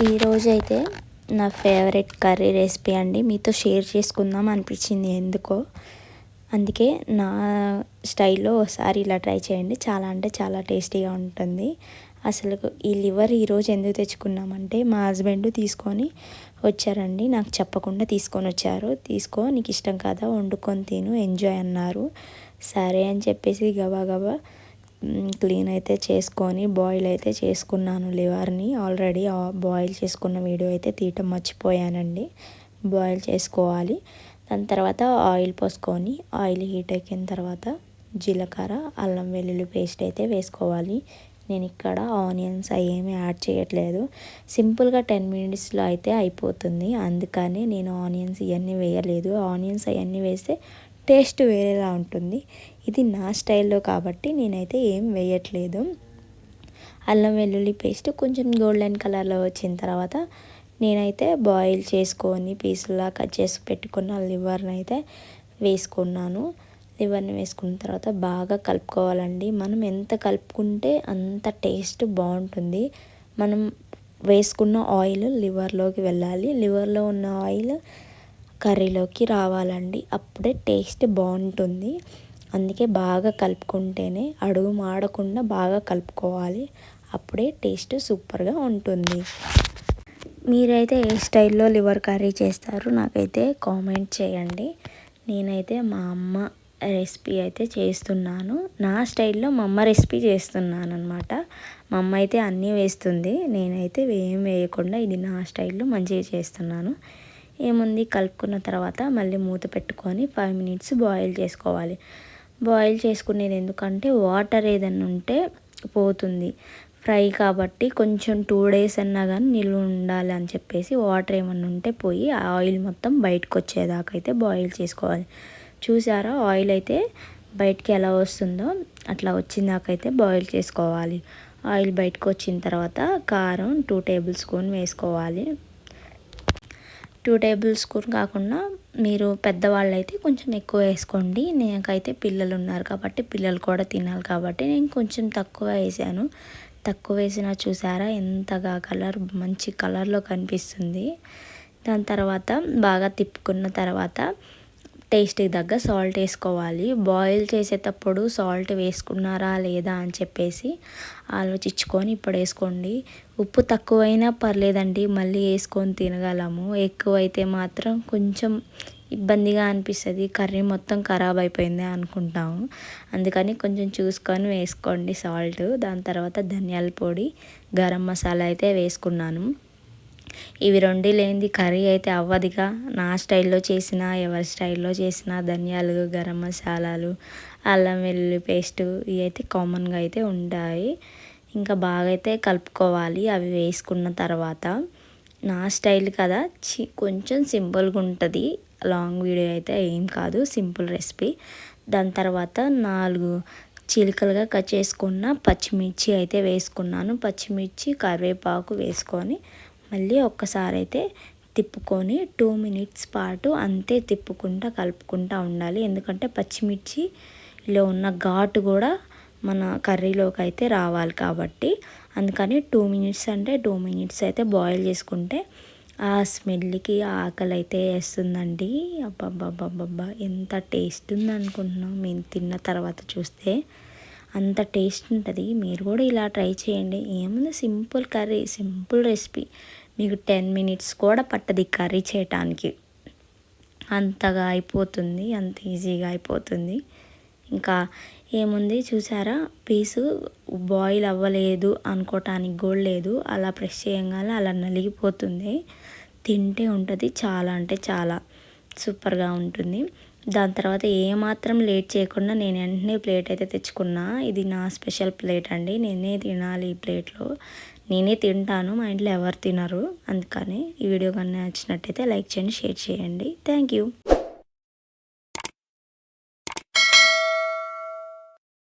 ఈరోజు అయితే నా ఫేవరెట్ కర్రీ రెసిపీ అండి. మీతో షేర్ చేసుకుందాం అనిపించింది ఎందుకో. అందుకే నా స్టైల్లో ఒకసారి ఇలా ట్రై చేయండి. చాలా అంటే చాలా టేస్టీగా ఉంటుంది. అసలు ఈ లివర్ ఈరోజు ఎందుకు తెచ్చుకున్నామంటే మా హస్బెండ్ తీసుకొని వచ్చారండి. నాకు చెప్పకుండా తీసుకొని వచ్చారు. తీసుకో నీకు ఇష్టం కదా వండుకొని తిను ఎంజాయ్ అన్నారు. సరే అని చెప్పేసి గబా గబా క్లీన్ అయితే చేసుకొని బాయిల్ అయితే చేసుకున్నాను లివర్ని. ఆల్రెడీ బాయిల్ చేసుకున్న వీడియో అయితే తీయటం మర్చిపోయానండి. బాయిల్ చేసుకోవాలి. దాని తర్వాత ఆయిల్ పోసుకొని ఆయిల్ హీట్ ఎక్కిన తర్వాత జీలకర్ర అల్లం వెల్లుల్లి పేస్ట్ అయితే వేసుకోవాలి. నేను ఇక్కడ ఆనియన్స్ అవేమీ యాడ్ చేయట్లేదు. సింపుల్గా టెన్ మినిట్స్లో అయితే అయిపోతుంది. అందుకని నేను ఆనియన్స్ ఇవన్నీ వేయలేదు. ఆనియన్స్ అవన్నీ వేస్తే టేస్ట్ వేరేలా ఉంటుంది. ఇది నా స్టైల్లో కాబట్టి నేనైతే ఏం వేయట్లేదు. అల్లం వెల్లుల్లి పేస్ట్ కొంచెం గోల్డెన్ కలర్లో వచ్చిన తర్వాత నేనైతే బాయిల్ చేసుకొని పీసులా కట్ చేసి పెట్టుకున్న లివర్ని అయితే వేసుకున్నాను. లివర్ని వేసుకున్న తర్వాత బాగా కలుపుకోవాలండి. మనం ఎంత కలుపుకుంటే అంత టేస్ట్ బాగుంటుంది. మనం వేసుకున్న ఆయిల్ లివర్లోకి వెళ్ళాలి. లివర్లో ఉన్న ఆయిల్ కర్రీలోకి రావాలండి. అప్పుడే టేస్ట్ బాగుంటుంది. అందుకే బాగా కలుపుకుంటేనే అడుగు మాడకుండా బాగా కలుపుకోవాలి. అప్పుడే టేస్ట్ సూపర్గా ఉంటుంది. మీరైతే ఏ స్టైల్లో లివర్ కర్రీ చేస్తారు నాకైతే కామెంట్ చేయండి. నేనైతే మా అమ్మ రెసిపీ అయితే చేస్తున్నాను. నా స్టైల్లో మా అమ్మ రెసిపీ చేస్తున్నాను అనమాట మా అమ్మ అయితే అన్నీ వేస్తుంది. నేనైతే ఏం వేయకుండా ఇది నా స్టైల్లో మంచిగా చేస్తున్నాను. ఏముంది? కలుపుకున్న తర్వాత మళ్ళీ మూత పెట్టుకొని ఫైవ్ మినిట్స్ బాయిల్ చేసుకోవాలి. బాయిల్ చేసుకునేది ఎందుకంటే వాటర్ ఏదన్నా ఉంటే పోతుంది. ఫ్రై కాబట్టి కొంచెం టూ డేస్ అన్నా కానీ నిల్వ ఉండాలి అని చెప్పేసి వాటర్ ఏమన్నా ఉంటే పోయి ఆయిల్ మొత్తం బయటకు వచ్చేదాకా అయితే బాయిల్ చేసుకోవాలి. చూసారా? ఆయిల్ అయితే బయటికి ఎలా వస్తుందో అట్లా వచ్చిందాకైతే బాయిల్ చేసుకోవాలి. ఆయిల్ బయటకు వచ్చిన తర్వాత కారం టూ టేబుల్ స్పూన్ వేసుకోవాలి. టూ టేబుల్ స్పూన్ కాకుండా మీరు పెద్దవాళ్ళు అయితే కొంచెం ఎక్కువ వేసుకోండి. నాకైతే పిల్లలు ఉన్నారు కాబట్టి పిల్లలు కూడా తినాలి కాబట్టి నేను కొంచెం తక్కువ వేసాను. తక్కువ వేసిన చూసారా? ఎంతగా కలర్ మంచి కలర్లో కనిపిస్తుంది. దాని తర్వాత బాగా తిప్పుకున్న తర్వాత టేస్ట్కి తగ్గ సాల్ట్ వేసుకోవాలి. బాయిల్ చేసేటప్పుడు సాల్ట్ వేసుకున్నారా లేదా అని చెప్పేసి ఆలోచించుకొని ఇప్పుడు వేసుకోండి. ఉప్పు తక్కువైనా పర్లేదండి మళ్ళీ వేసుకొని తినగలము. ఎక్కువైతే మాత్రం కొంచెం ఇబ్బందిగా అనిపిస్తుంది కర్రీ మొత్తం ఖరాబ్ అయిపోయింది అనుకుంటాము. అందుకని కొంచెం చూసుకొని వేసుకోండి సాల్ట్. దాని తర్వాత ధనియాల పొడి గరం మసాలా అయితే వేసుకున్నాను. ఇవి రెండు లేనిది కర్రీ అయితే అవ్వదుగా. నా స్టైల్లో చేసిన ఎవరి స్టైల్లో చేసిన ధనియాలు గరం మసాలాలు అల్లం వెల్లుల్లి పేస్టు ఇవి అయితే కామన్గా అయితే ఉంటాయి. ఇంకా బాగా అయితే కలుపుకోవాలి అవి వేసుకున్న తర్వాత. నా స్టైల్ కదా చి కొంచెం సింపుల్గా ఉంటుంది. లాంగ్ వీడియో అయితే ఏం కాదు సింపుల్ రెసిపీ. దాని తర్వాత నాలుగు చిలుకలుగా కట్ చేసుకున్న పచ్చిమిర్చి అయితే వేసుకున్నాను. పచ్చిమిర్చి కరివేపాకు వేసుకొని మళ్ళీ ఒక్కసారి అయితే తిప్పుకొని టూ మినిట్స్ పాటు అంతే తిప్పుకుంటా కలుపుకుంటా ఉండాలి. ఎందుకంటే పచ్చిమిర్చిలో ఉన్న ఘాటు కూడా మన కర్రీలోకి అయితే రావాలి కాబట్టి. అందుకని టూ మినిట్స్ అంటే టూ మినిట్స్ అయితే బాయిల్ చేసుకుంటే ఆ స్మెల్కి ఆకలి అయితే వేస్తుందండి. అబ్బాబ్బాబ్బా ఎంత టేస్ట్ ఉంది అనుకుంటున్నాం మేము తిన్న తర్వాత చూస్తే. అంత టేస్ట్ ఉంటుంది. మీరు కూడా ఇలా ట్రై చేయండి. ఏముంది సింపుల్ కర్రీ సింపుల్ రెసిపీ. మీకు టెన్ మినిట్స్ కూడా పట్టది కర్రీ చేయటానికి. అంతగా అయిపోతుంది అంత ఈజీగా అయిపోతుంది. ఇంకా ఏముంది చూసారా? పీసు బాయిల్ అవ్వలేదు అనుకోవటానికి కూడా లేదు. అలా ప్రెస్ చేయగానే అలా నలిగిపోతుంది. తింటే ఉంటుంది చాలా అంటే చాలా సూపర్గా ఉంటుంది. దాని తర్వాత ఏమాత్రం లేట్ చేయకుండా నేను వెంటనే ప్లేట్ అయితే తెచ్చుకున్నా. ఇది నా స్పెషల్ ప్లేట్ అండి. నేనే తినాలి ఈ ప్లేట్లో. నేనే తింటాను మా ఇంట్లో ఎవరు తినరు. అందుకని ఈ వీడియో కానీ నచ్చినట్టయితే లైక్ చేయండి షేర్ చేయండి. Thank you.